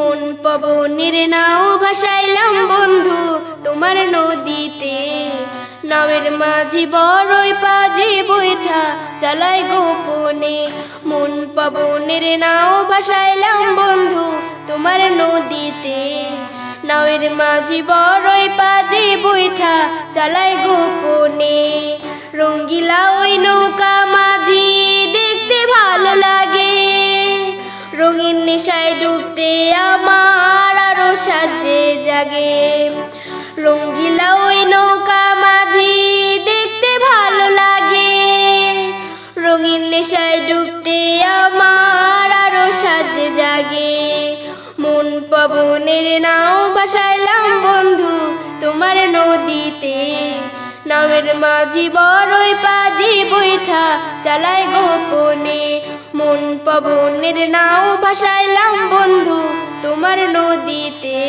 মন পবনের নাও ভাসাইলাম বন্ধু তোমার নদীতে। নামের মাঝি বড়ই পাজি বৈঠা চালাই গোপনে। মন পবনের নাও ভাসাইলাম বন্ধু তোমার নদীতে। নাওয়ের মাঝি বড়ই পাজি বৈঠা চালাই নেশায় ডুবতে আমার আরও সাজে জাগে। রঙ্গিলা ওই নৌকা মাঝি দেখতে ভালো লাগে। রঙিন নেশায় ডুবতে আমার আরও সাজে জাগে। মন পবনের নাও ভাসাইলাম বন্ধু তোমার নদীতে। নামের মাঝি বড়ই পাজি বৈঠা চালাই গোপনে। মন পবনের নাও ভাসাইলাম বন্ধু তোমার নদীতে।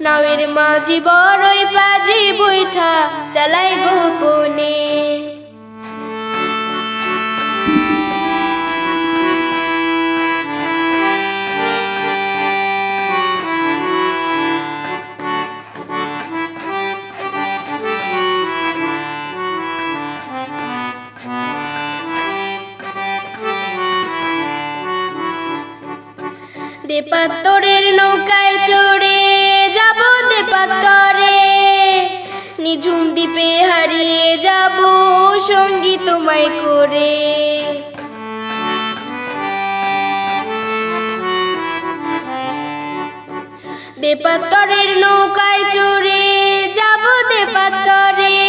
নামের মাঝি বড়ই পাজি বৈঠা চালাই গোপনে। দেপাত্তরের নৌকায় চড়ে যাব দেপাত্তরে। নিঝুম দ্বীপে হারিয়ে যাব সঙ্গী তোমায় করে। দেপাত্তরের নৌকায় চড়ে যাব দেপাত্তরে।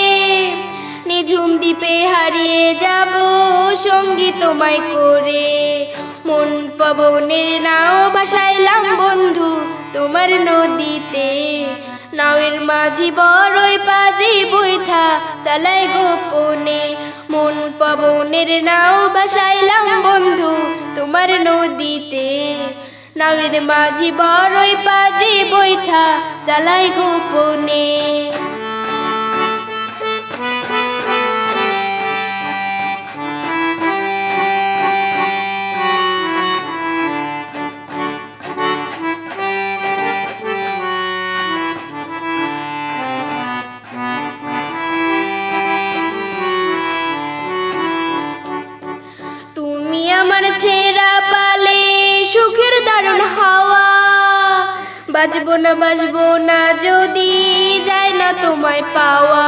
নিঝুম দ্বীপে হারিয়ে যাব, সঙ্গী তোমায় করে। মন পবনের নাও ভাসাইলাম বন্ধু তোমার নদীতে। নাওয়ের মাঝি বড়ই পাজি বৈঠা চালাই গোপনে। মন পবনের নাও ভাসাইলাম বন্ধু তোমার নদীতে। নাওয়ের মাঝি বড়ই পাজি বৈঠা চালাই গোপনে। আমার ছেঁড়া পালে সুখের দারুণ হাওয়া। বাজবো না বাজবো না, যদি যায় না তোমায় পাওয়া।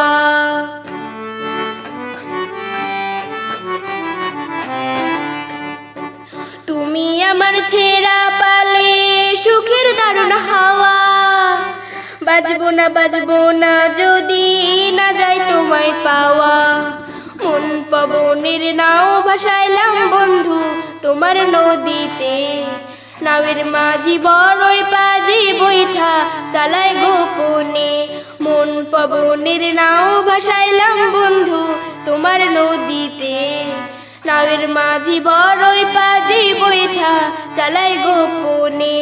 তুমি আমার ছেঁড়া পালে সুখের দারুণ হাওয়া। বাজবো না বাজবো না, যদি না যায় তোমায় পাওয়া। মন পবনের নাও ভাসাইলাম বন্ধু তোমার নদীতে। নাওয়ের মাঝি বড়ই পাজি বৈঠা, চালায় গোপনে। মন পবনের নাও ভাসাইলাম বন্ধু তোমার নদীতে। নাওয়ের মাঝি বড়ই পাজি বৈঠা, চালায় গোপনে।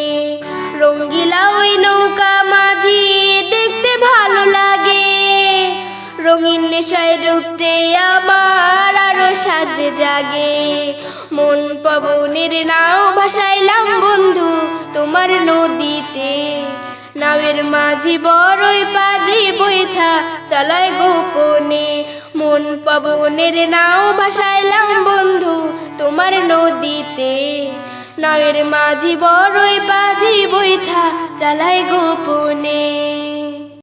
রঙ্গিলা ওই নৌকা মাঝি, দেখতে ভালো লাগে। রঙিন নেশায় ডুবতে আমার সাজে জাগে। মন পবনের নাও ভাসাইলাম বন্ধু তোমার নদীতে। নাওয়ের মাঝি বড়ই পাজি বৈঠা চালায় গোপনে। মন পবনের নাও ভাসাইলাম বন্ধু তোমার নদীতে। নাওয়ের মাঝি বড়ই পাজি বৈঠা চালায় গোপনে।